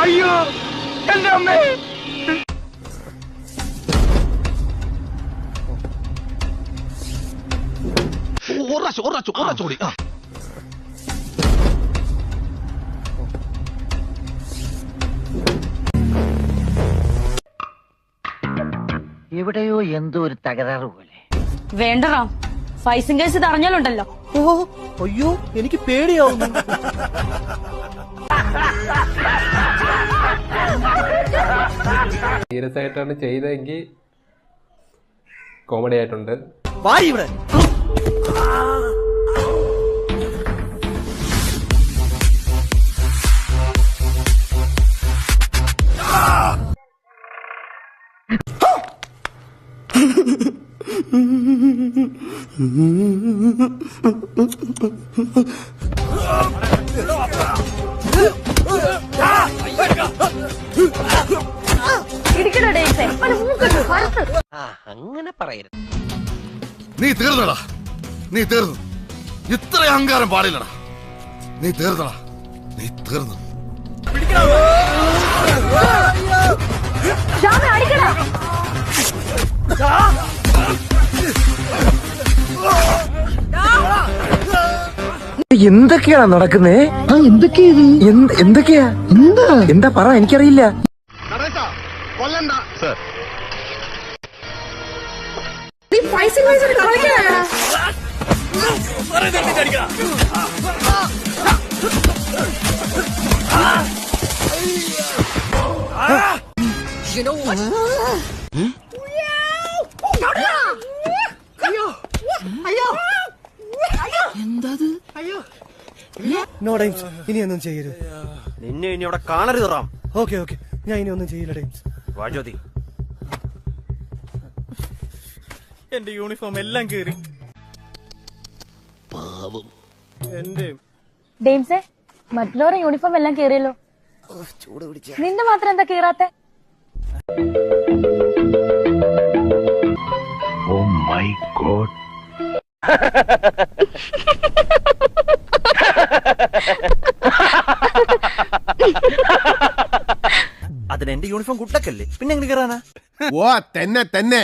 അയ്യോ എന്റെ അമ്മേ. ഒറാച്ചു ഒറാച്ചു ഒറാച്ചു കൂടി ആ. എവിടെയോ എന്തോ ഒരു തകരാറ് പോലെ. വേണ്ടറാ ഫൈസിംഗ് കേസ് ഇത് അറിഞ്ഞാലുണ്ടല്ലോ. ഓ അയ്യോ എനിക്ക് പേടിയാവുന്നു. സീരിയസ് ആയിട്ടാണ് ചെയ്തതെങ്കിൽ കോമഡി ആയിട്ടുണ്ട് വാരി അങ്ങനെ പറയരുത്. നീ തീർന്നടാ. നീ തീർന്നു. ഇത്ര അഹങ്കാരം പാടില്ലടാ. നീ തീർന്നടാ. നീ തീർന്നു. എന്തൊക്കെയാണ് നടക്കുന്നേ? എന്തൊക്കെയാ എന്തൊക്കെയാ? എന്താ? എന്താ പറ എനിക്കറിയില്ല. നോ ടൈംസ് ഇനി ഒന്നും ചെയ്യരുത്. നിന്നെ ഇനി അവിടെ കാണരുത് റാം. ഓക്കെ ഓക്കെ ഞാൻ ഇനി ഒന്നും ചെയ്യില്ല ടൈംസ് വാജോതി എന്റെ യൂണിഫോം എല്ലാം കീറി. എന്റെ ഡെയിംസേ മറ്റുള്ളവരെ യൂണിഫോം എല്ലാം കീറിയല്ലോ. നിന്റെ മാത്രം എന്താ കീറാത്തെ? അതിന് എന്റെ യൂണിഫോം കുട്ടക്കല്ലേ? പിന്നെ എങ്ങനെ കയറാനാ ഓ തന്നെ തന്നെ.